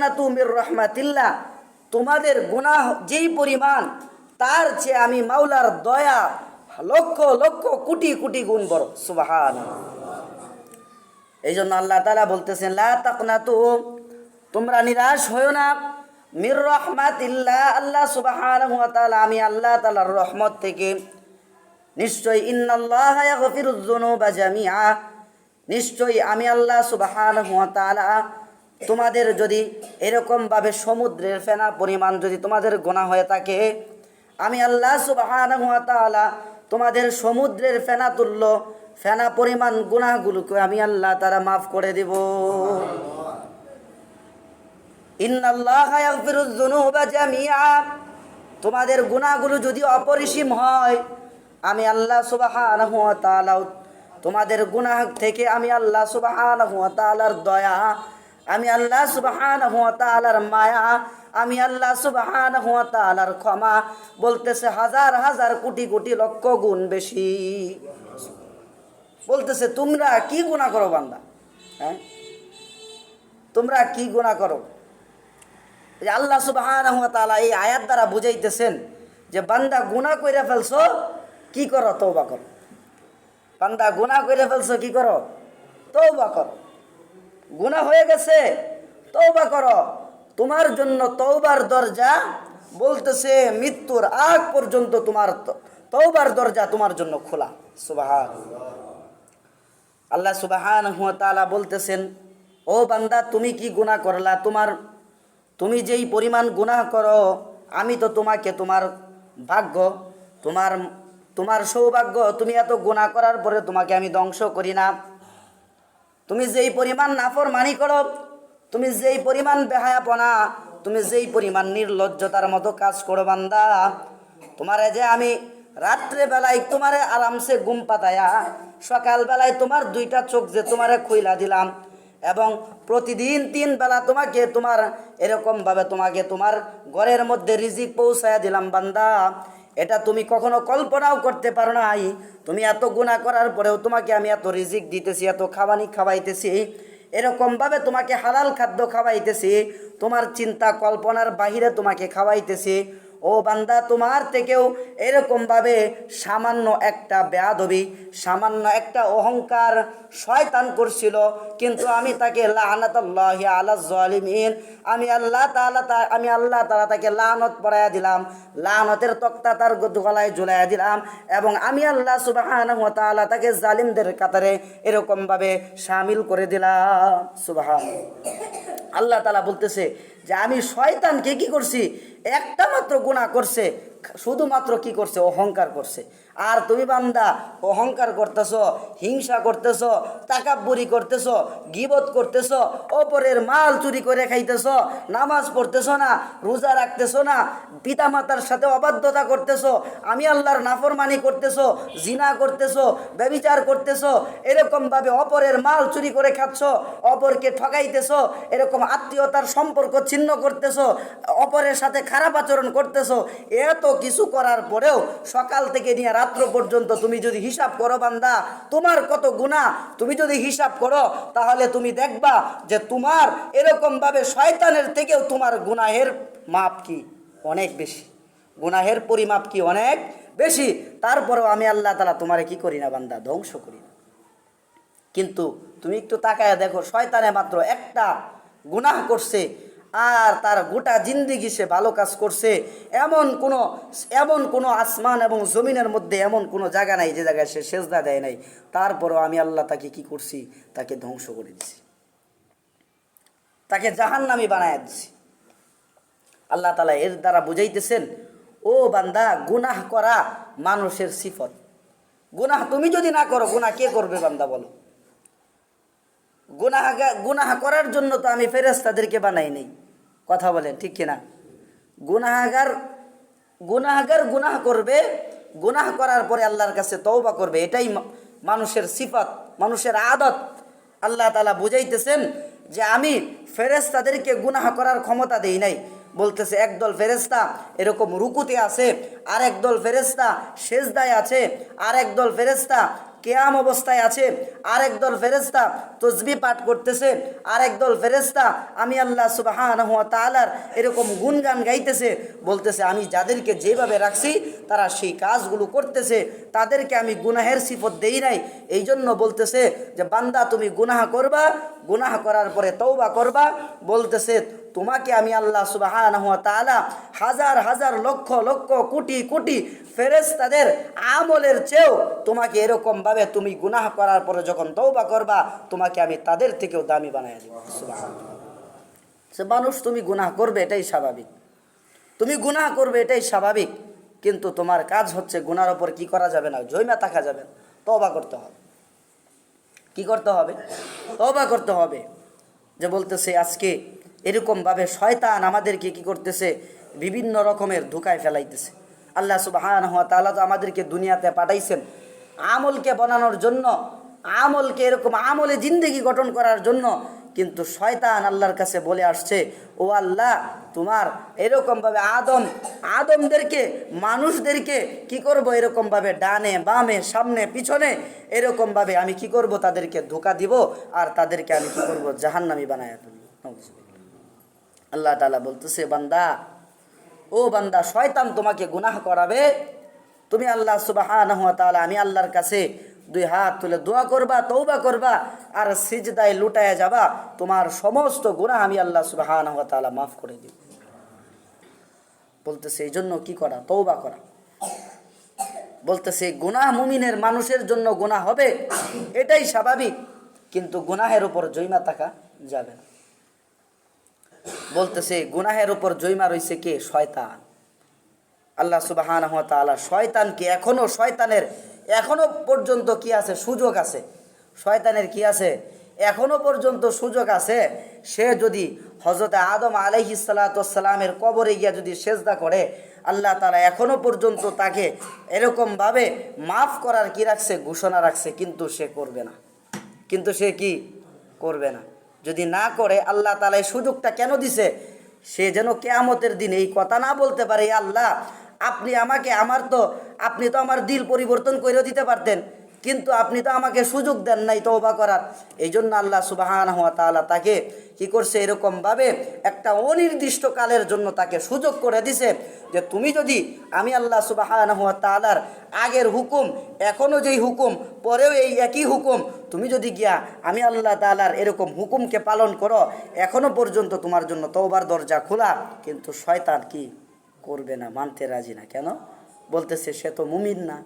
তাকনা তুমির রহমাতিল্লাহ, তোমাদের গুনাহ যেই পরিমাণ, তার চেয়ে আমি মাওলার দয়া লক্ষ লক্ষ কোটি কোটি গুণ বড়। সুবাহান এই জন্য আল্লাহ তালা বলতেছেন, লা তাকনা তু তোমরা নিরাশ হয়েও না। মির রহমাতিল্লাহ, আল্লাহ সুবাহান আমি আল্লাহ তালার রহমত থেকে নিশ্চয়ই ইন্নাল্লাহ ইয়াগফিরুয যুনুবা জামিআ। নিশ্চয়ই আমি আল্লাহ সুবাহান ওয়া তাআলা তোমাদের যদি এরকমভাবে সমুদ্রের ফেনা পরিমাণ যদি তোমাদের গোনা হয়ে থাকে, আমি আল্লাহ তাআলা তোমাদের সমুদ্রের ফেনা তুল্য, ফেনা পরিমাণ গুনাহগুলোকে আমি আল্লাহ তারা মাফ করে দেব। তোমাদের গুনাহগুলো যদি অপরিসীম হয়, আমি আল্লাহ ওয়া তোমাদের গুনাহ থেকে আমি আল্লাহ ওয়া দয়া আমি আল্লাহ সুবহানাহু ওয়া তাআলার মায়া, আমি আল্লাহ সুবহানাহু ওয়া তাআলার ক্ষমা বলতেছে হাজার হাজার কোটি কোটি লক্ষ গুণ বেশি। বলতেছে, তোমরা কি গুনাহ করো বান্দা? হ্যাঁ? তোমরা কি গুনাহ করো? আল্লাহ সুবহানাহু ওয়া তাআলা এই আয়াত দ্বারা বুঝাইতেছেন যে বান্দা গুনাহ কইরা ফেলছো, কি করো? তৌবা করো। বান্দা গুনাহ কইরা ফেলছো, কি করো? তৌবা করো। গুনাহ হয়ে গেছে। তৌবা করো। তোমার জন্য তৌবার দরজা বলতেছে, মৃত্যুর আগ পর্যন্ত তোমার তৌবার দরজা তোমার জন্য খোলা। সুবহান আল্লাহ সুবাহান হুয়া বলতেছেন, ও বান্দা, তুমি কি গুনাহ করলা? তোমার, তুমি যেই পরিমাণ গুনাহ করো, আমি তো তোমাকে তোমার ভাগ্য, তোমার তোমার সৌভাগ্য, তুমি এত গুনাহ করার পরে তোমাকে আমি ধ্বংস করি না। তুমি যেই পরিমাণ নাফর মানি করো, তুমি যেই পরিমাণ বেহায়াপনা, তুমি যেই পরিমাণ নির্লজ্জতার মতো কাজ করো বান্দা। তোমারে যে আমি রাত্রে বেলায় তোমারে আরামসে ঘুম পাতায়া সকাল বেলায় তোমার দুইটা চোখ যে তোমারে খুইলা দিলাম, এবং প্রতিদিন তিন বেলা তোমাকে তোমার এরকমভাবে তোমাকে তোমার ঘরের মধ্যে রিজিক পৌঁছায়া দিলাম বান্দা। এটা তুমি কখনো কল্পনাও করতে পারো আই তুমি এত গুণা করার পরেও তোমাকে আমি এত রিজিক দিতেছি, এত খাবানি খাওয়াইতেছি, এরকমভাবে তোমাকে হালাল খাদ্য খাওয়াইতেছি, তোমার চিন্তা কল্পনার বাহিরে তোমাকে খাওয়াইতেছি। ও বান্দা, তোমার থেকেও এরকমভাবে সামান্য একটা বেয়াদবি, সামান্য একটা অহংকার শয়তান করছিল। কিন্তু আমি তাকে লাহনাতাল্লাহি আলা জালিমিন, আমি আল্লাহ তাআলা তা, আমি আল্লাহ তালা তাকে লানত পড়াইয়া দিলাম। লানতের তক্তা তার গলায় ঝুলাইয়া দিলাম এবং আমি আল্লাহ ওয়া তাকে জালিমদের কাতারে এরকমভাবে সামিল করে দিলাম। সুবহান। আল্লাহ তালা বলতেছে যে আমি শয়তানকে কি করছি? একটা মাত্র গুণা করছে, শুধুমাত্র কি করছে? অহংকার করছে। আর তুমি বান্দা, অহংকার করতেছ, হিংসা করতেছ, তাকাব্বুরি করতেছ, গিবত করতেছ, অপরের মাল চুরি করে খাইতেছ, নামাজ পড়তেছ না, রোজা রাখতেছ না, পিতামাতার সাথে অবাধ্যতা করতেছ, আমি আল্লাহর নাফরমানি করতেছ, জিনা করতেছ, ব্যবিচার করতেছ এরকমভাবে অপরের মাল চুরি করে খাচ্ছ, অপরকে ঠকাইতেছ এরকম আত্মীয়তার সম্পর্ক ছিন্ন করতেছ, অপরের সাথে খারাপ আচরণ করতেছ, এত কিছু করার পরেও সকাল থেকে নিয়ে রাত্র পর্যন্ত তুমি যদি হিসাব করো বান্দা, তোমার কত গুণা তুমি যদি হিসাব করো, তাহলে তুমি দেখবা যে তোমার এরকমভাবে শয়তানের থেকেও তোমার গুনাহের মাপ কি? অনেক বেশি। গুনাহের পরিমাপ কি অনেক বেশি? তারপরেও আমি আল্লাহ তালা তোমারে কি করি না বান্দা? ধ্বংস করি না। কিন্তু তুমি একটু তাকায় দেখো, শয়তানে মাত্র একটা গুনাহ করছে। আর তার গোটা জিন্দিগি সে ভালো কাজ করছে। এমন কোনো এমন কোনো আসমান এবং জমিনের মধ্যে এমন কোনো জায়গা নাই যে জায়গায় সে সেজদা দেয় নাই। তারপরও আমি আল্লাহ তাকে কি করছি? তাকে ধ্বংস করে দিছি। তাকে জাহান্নামি বানায় দিছি। আল্লাহ তালা এর দ্বারা বুঝাইতেছেন, ও বান্দা, গুনাহ করা মানুষের সিফত। গুনাহ তুমি যদি না করো, গুনাহ কে করবে বান্দা বলো? গুনাহ গুনাহ করার জন্য তো আমি ফেরেস্তাদেরকে বানাই নেই। কথা বলেন, ঠিক কিনা? গুনাহাগার গুনাহাগার গুনাহ করবে, গুনাহ করার পরে আল্লাহর কাছে তওবা করবে, এটাই মানুষের সিফাত, মানুষের আদত। আল্লাহ তালা বুঝাইতেছেন যে আমি ফেরেস্তাদেরকে গুনাহ করার ক্ষমতা দেই নাই। বলতেছে একদল ফেরেস্তা এরকম রুকুতে আছে আর একদল ফেরেস্তা সেজদায় আছে আর একদল ফেরেস্তা কেয়াম অবস্থায় আছে। আর একদল ফেরেস্তা তসবি পাঠ করতেছে। আর একদল ফেরেস্তা আমি আল্লাহ সুবাহান হুয়া তালার এরকম গুনগান গাইতেছে। বলতেছে, আমি যাদেরকে যেভাবে রাখছি, তারা সেই কাজগুলো করতেছে। তাদেরকে আমি গুনাহের সিফত দেই নাই। এই জন্য বলতেছে যে, বান্দা, তুমি গুনাহ করবা, গুনাহ করার পরে তৌবা করবা। বলতেছে তোমাকে আমি আল্লাহ তালা হাজার হাজার লক্ষ লক্ষ কোটি কোটি ফেরেস তাদের আমলের চেয়েও তোমাকে এরকমভাবে তুমি গুনাহ করার পরে যখন তৌবা করবা, তোমাকে আমি তাদের থেকেও দামি বানাই দেব। সে মানুষ তুমি গুনাহ করবে, এটাই স্বাভাবিক। তুমি গুনাহ করবে, এটাই স্বাভাবিক। কিন্তু তোমার কাজ হচ্ছে গুনার ওপর কি করা যাবে না জৈমা থাকা যাবে না। তবা করতে হবে। কি করতে হবে? তবা করতে হবে। যে বলতেছে, আজকে এরকমভাবে শয়তান আমাদেরকে কি করতেছে? বিভিন্ন রকমের ধোকায় ফেলাইতেছে। আল্লাহ সুবাহান হওয়া তাআলা তো আমাদেরকে দুনিয়াতে পাঠাইছেন। আমলকে বানানোর জন্য, আমলকে এরকম আমলে জিন্দেগি গঠন করার জন্য কিন্তু শয়তান আল্লাহর কাছে বলে আসছে, ও আল্লাহ, তোমার এরকমভাবে আদম, আদমদেরকে, মানুষদেরকে কি করব এরকমভাবে ডানে বামে, সামনে, পিছনে? এরকমভাবে আমি কি করব? তাদেরকে ধোকা দিব আর তাদেরকে আমি কি করব? জাহান্নামি বানায় ফেলব আল্লাহ তালা বলতেছে, বান্দা, ও বান্দা, শয়তান তোমাকে গুনাহ করাবে। তুমি আল্লাহ সুবাহ আমি আল্লাহর কাছে দুই হাত তুলে দোয়া করবা তৌবা করবা আর সিজদায় লুটায় যাবা। তোমার সমস্ত গুনাহ আমি আল্লাহ সুবাহ মাফ করে দিব। বলতেছে এই জন্য কি করা? তৌবা করা। বলতেছে, গুনাহ মুমিনের মানুষের জন্য গুনাহ হবে, এটাই স্বাভাবিক। কিন্তু গুনাহের উপর জৈমা থাকা যাবে না। বলতেছে, গুনাহের উপর জৈমা রইছে কে? শয়তান। আল্লাহ সুবাহান তাআলা শয়তানকে এখনও? শয়তানের এখনও পর্যন্ত কি আছে? সুযোগ আছে। শয়তানের কি আছে? এখনও পর্যন্ত সুযোগ আছে। সে যদি হজরত আদম আলাইহি সালাতামের কবরে গিয়া যদি সেজদা করে, আল্লাহ তালা এখনও পর্যন্ত তাকে এরকমভাবে মাফ করার কি রাখছে? ঘোষণা রাখছে, কিন্তু সে করবে না। কিন্তু সে কি করবে না? যদি না করে, আল্লাহ তালা এই সুযোগটা কেন দিছে? সে যেন কেয়ামতের দিন এই কথা না বলতে পারে, আল্লাহ, আপনি আমাকে, আমার তো, আপনি তো আমার দিল পরিবর্তন করে দিতে পারতেন। কিন্তু আপনি তো আমাকে সুযোগ দেন নাই তওবা করার। এই জন্য আল্লাহ সুবাহান হওয়া তাআলা তাকে কি করছে এরকমভাবে একটা অনির্দিষ্ট কালের জন্য তাকে সুযোগ করে দিছে যে তুমি যদি আমি আল্লাহ সুবাহান হওয়া তাআলার আগের হুকুম এখনও যেই হুকুম, পরেও এই একই হুকুম, তুমি যদি গিয়া আমি আল্লাহ তালার এরকম হুকুমকে পালন করো এখনও পর্যন্ত তোমার জন্য তওবার দরজা খোলা। কিন্তু শয়তান কি করবে না? মানতে রাজি না। কেন? বলতেছে, সে তো মুমিন না।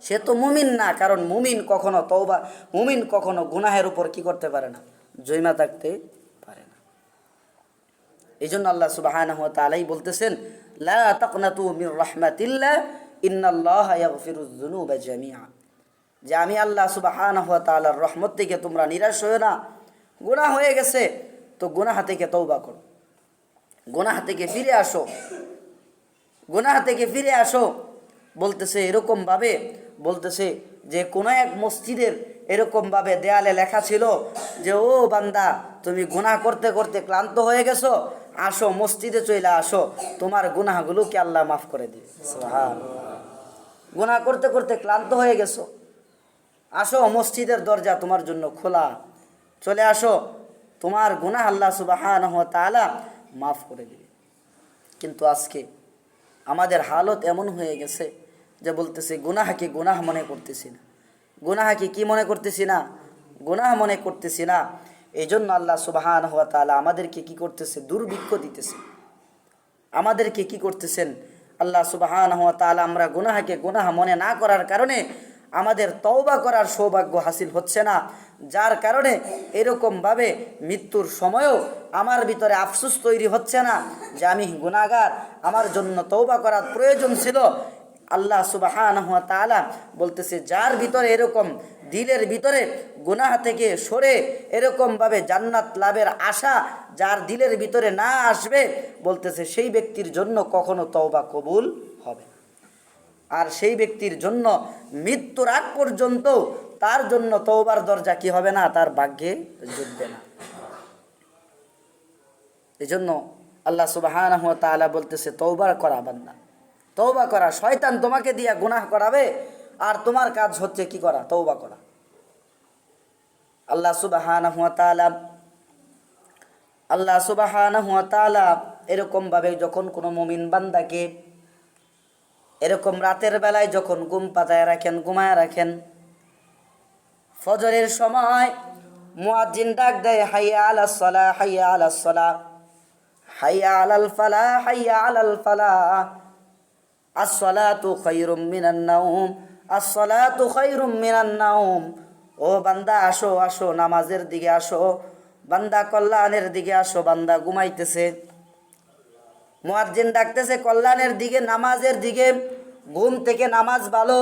সে তো মুমিন না, কারণ মুমিন কখনো তওবা, মুমিন কখনো গুনাহের উপর কি করতে পারে না? জৈমা থাকতে পারে না। এই জন্য আল্লাহ সুবাহানাহু ওয়া তাআলাই বলতেছেন, লা তাকনাতু মির রাহমাতিল্লাহ, ইন্নাল্লাহা যে আমি আল্লাহ সুবাহানাহু ওয়া তাআলার রহমত থেকে তোমরা নিরাশ হয়ে না। গুনাহ হয়ে গেছে, তো গুনাহ থেকে তওবা করো। গুনাহ থেকে ফিরে আসো। গুনাহ থেকে ফিরে আসো। বলতেছে এরকমভাবে বলতেছে যে কোনো এক মসজিদের এরকমভাবে দেয়ালে লেখা ছিল যে, ও বান্দা, তুমি গুনাহ করতে করতে ক্লান্ত হয়ে গেছো, আসো মসজিদে চলে আসো, তোমার গুনাহগুলোকে আল্লাহ মাফ করে দিবে। গুনাহ করতে করতে ক্লান্ত হয়ে গেছো, আসো মসজিদের দরজা তোমার জন্য খোলা, চলে আসো, তোমার গুনাহ আল্লাহ সুবাহান তাআলা মাফ করে দিবে কিন্তু আজকে আমাদের হালত এমন হয়ে গেছে যে বলতেছে, গুনাহাকে গুনাহ মনে করতেছি না। গুনাহকে কি মনে করতেছি না? গুনাহ মনে করতেছি না। এই জন্য আল্লাহ সুবাহান হওয়া তাআলা আমাদেরকে কি করতেছে? দুর্ভিক্ষ দিতেছে। আমাদেরকে কি করতেছেন? আল্লাহ সুবাহান হওয়া তাআলা আমরা গুনাহাকে গুনাহ মনে না করার কারণে আমাদের তওবা করার সৌভাগ্য হাসিল হচ্ছে না। যার কারণে এরকমভাবে মৃত্যুর সময়ও আমার ভিতরে আফসোস তৈরি হচ্ছে না যে আমি গুনাহগার। আমার জন্য তৌবা করার প্রয়োজন ছিল। আল্লাহ তাআলা বলতেছে, যার ভিতরে এরকম দিলের ভিতরে গুনাহ থেকে সরে এরকমভাবে জান্নাত লাভের আশা যার দিলের ভিতরে না আসবে, বলতেছে, সেই ব্যক্তির জন্য কখনো তওবা কবুল হবে আর সেই ব্যক্তির জন্য মৃত্যুর আগ পর্যন্ত তার জন্য তওবার দরজা কি হবে না? তার ভাগ্যে জুটবে না। এই জন্য আল্লাহ তাআলা বলতেছে তৌবার করা বান্দা। তৌবা করা। শয়তান তোমাকে দিয়া গুনাহ করাবে, আর তোমার কাজ হচ্ছে কি করা? তৌবা করা। আল্লাহ তাআলা আল্লাহ তাআলা এরকমভাবে যখন কোনো মুমিন বান্দাকে এরকম রাতের বেলায় যখন ঘুম পাতায় রাখেন, ঘুমায় রাখেন, ফজরের সময় মুয়াজ্জিন ডাক দেয়, হাইয়া আলাস সালাহ হাইয়া আলাস সালাহ হাইয়া আলাল ফালাহ হাইয়া আলাল ফালাহ ও বান্দা, আসো আসো, নামাজের দিকে আসো, বান্দা কল্যাণের দিকে আসো, বান্দা ঘুমাইতেছে। মুয়াজ্জিন ডাকতেছে, কল্যাণের দিকে, নামাজের দিকে, ঘুম থেকে নামাজ ভালো।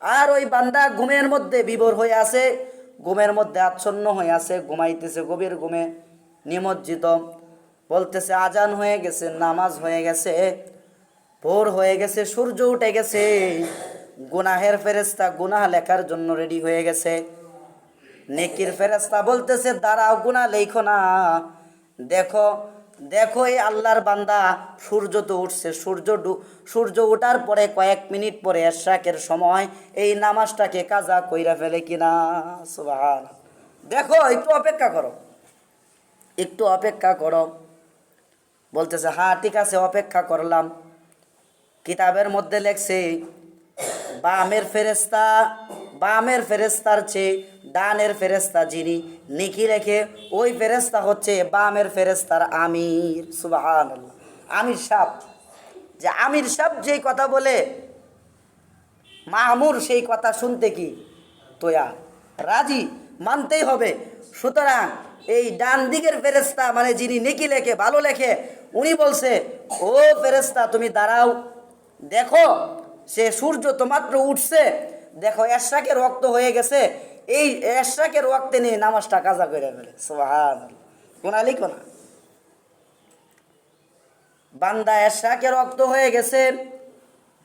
আর ওই বান্দা ঘুমের মধ্যে বিভোর হয়ে আছে, ঘুমের মধ্যে আচ্ছন্ন হয়ে আছে, ঘুমাইতেছে গভীর ঘুমে, নিমজ্জিত। বলতেছে, আজান হয়ে গেছে, নামাজ হয়ে গেছে। ভোর হয়ে গেছে, সূর্য উঠে গেছে। গুনাহের ফেরেস্তা গুনাহ লেখার জন্য রেডি হয়ে গেছে। নেকির ফেরেস্তা বলতেছে, দাঁড়াও গুনা লেখো না। দেখো দেখো এই আল্লাহর বান্দা, সূর্য তো উঠছে। সূর্য সূর্য ওঠার পরে কয়েক মিনিট পরে এরশাকের সময় এই নামাজটাকে কাজা কইরা ফেলে কিনা। সুবহান দেখো, একটু অপেক্ষা করো। একটু অপেক্ষা করো। বলতেছে হ্যাঁ ঠিক আছে, অপেক্ষা করলাম। কিতাবের মধ্যে লেখছে বামের ফেরেস্তা বামের ফেরেস্তার চেয়ে ডানের ফেরেস্তা যিনি নিকি রেখে, ওই ফেরেস্তা হচ্ছে বামের ফেরেস্তার আমির। সুবাহান আমির সাপ যে আমির সাপ যেই কথা বলে মাহমুর সেই কথা শুনতে কি তোয়া? রাজি? মানতেই হবে। সুতরাং এই ডান দিকের ফেরেস্তা মানে যিনি নেকি লেখে, ভালো লেখে, উনি বলছে, ও ফেরেস্তা তুমি দাঁড়াও দেখো, সে সূর্য তো মাত্র উঠছে। দেখো এরশাকে রক্ত হয়ে গেছে। এই এরশাকে রক্তে নিয়ে নামাজটা কাজা করে ফেলে। সোহান কোনা? বান্দা এরশাকে রক্ত হয়ে গেছে।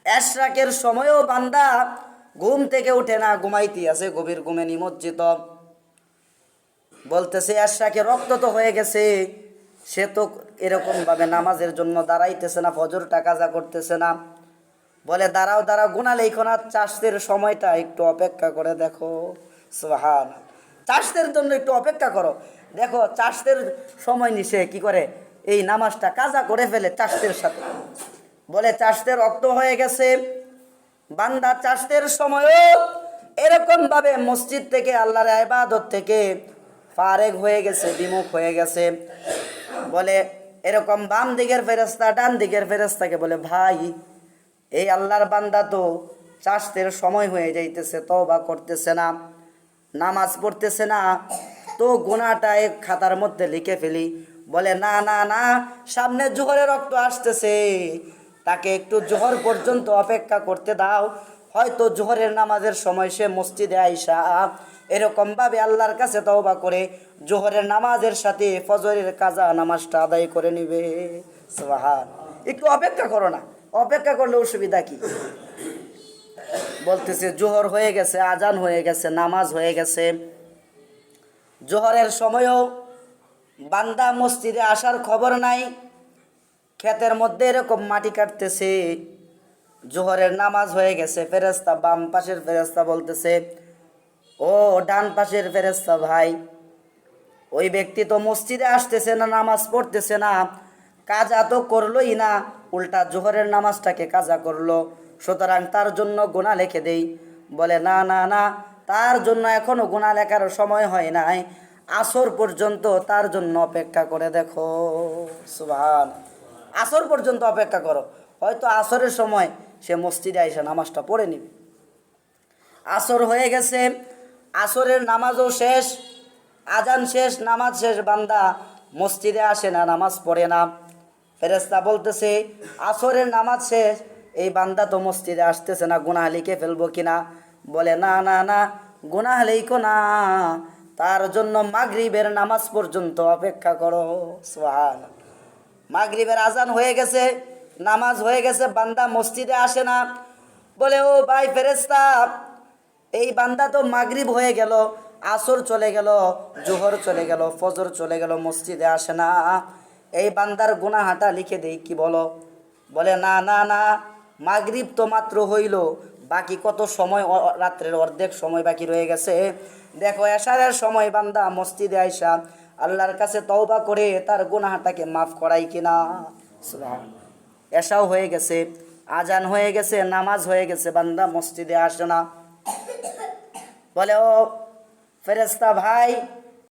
এশরাকের সময়ও বান্দা ঘুম থেকে উঠে না ঘুমাইতে আছে, গভীর ঘুমে নিমজ্জিত। বলতেছে এশরাকে রক্ত তো হয়ে গেছে। সে তো এরকম ভাবে নামাজের জন্য দাঁড়াইতেছে না, ফজরটা কাজা করতেছে না। বলে, দাঁড়াও দাঁড়াও, গুণা লেখো না চাষের সময়টা একটু অপেক্ষা করে দেখো। সোহান চাষদের জন্য একটু অপেক্ষা করো। দেখো চাষদের সময় নিশে কি করে? এই নামাজটা কাজা করে ফেলে চাষদের সাথে। বলে চাষদের রক্ত হয়ে গেছে। বান্দা চাষদের সময়ও এরকম ভাবে মসজিদ থেকে, আল্লাহর ইবাদত থেকে ফারেক হয়ে গেছে, বিমুখ হয়ে গেছে। বলে, এরকম বাম দিকের ফেরস্তা ডান দিকের ফেরস্তাকে বলে, ভাই এই আল্লাহর বান্দা তো চাষদের সময় হয়ে যাইতেছে, তওবা করতেছে না, নামাজ পড়তেছে না, তো গোনাটা এক খাতার মধ্যে লিখে ফেলি। বলে, না না না, সামনে জোহরে রক্ত আসতেছে, তাকে একটু জোহর পর্যন্ত অপেক্ষা করতে দাও। হয়তো জোহরের নামাজের সময় সে মসজিদে আইসা এরকমভাবে আল্লাহর কাছে তওবা করে জোহরের নামাজের সাথে ফজরের কাজা নামাজটা আদায় করে নিবে। একটু অপেক্ষা করো না। অপেক্ষা করলে অসুবিধা কি? বলতেছে, জোহর হয়ে গেছে, আজান হয়ে গেছে, নামাজ হয়ে গেছে। জোহরের সময়ও বান্দা মসজিদে আসার খবর নাই। ক্ষেতের মধ্যে এরকম মাটি কাটতেছে। জোহরের নামাজ হয়ে গেছে ফেরেস্তা বাম পাশের ফেরেস্তা বলতেছে, ও ডান পাশের ফেরেস্তা ভাই, ওই ব্যক্তি তো মসজিদে আসতেছে না, নামাজ পড়তেছে না। কাজা তো করলোই না, উল্টা জোহরের নামাজটাকে কাজা করল। সুতরাং তার জন্য গোনা লেখে দেই। বলে, না না না, তার জন্য এখনও গোনা লেখার সময় হয় নাই। আসর পর্যন্ত তার জন্য অপেক্ষা করে দেখো। সুভান আসর পর্যন্ত অপেক্ষা করো। হয়তো আসরের সময় সে মসজিদে আইসা নামাজটা পড়ে নিবে। আসর হয়ে গেছে। আসরের নামাজও শেষ। আজান শেষ, নামাজ শেষ, বান্দা মসজিদে আসে না, নামাজ পড়ে না। ফেরেস্তা বলতেছে, আসরের নামাজ শেষ, এই বান্দা তো মসজিদে আসতেছে না, গুনাহ লিখে ফেলব কিনা বলে, না না না, গুনাহ লিখো না, তার জন্য মাগরিবের নামাজ পর্যন্ত অপেক্ষা করো। সোহান মাগরিবের আজান হয়ে গেছে, নামাজ হয়ে গেছে, বান্দা মসজিদে আসে না। বলে, ও ভাই ফেরেস্তা এই বান্দা তো মাগরিব হয়ে গেল, আসর চলে গেল, জোহর চলে গেল, ফজর চলে গেল, মসজিদে আসে না। এই বান্দার গুনাহাটা লিখে দেই, কি বলো? বলে, না না না, মাগরিব তো মাত্র হইল, বাকি কত সময় রাত্রের অর্ধেক সময় বাকি রয়ে গেছে? দেখো, এশারের সময় বান্দা মসজিদে আইসা আল্লাহর কাছে তওবা করে তার গুনাহটাকে মাফ করাই কিনা। এশাও হয়ে গেছে, আজান হয়ে গেছে, নামাজ হয়ে গেছে, বান্দা মসজিদে আসে না। বলে, ও ফেরেস্তা ভাই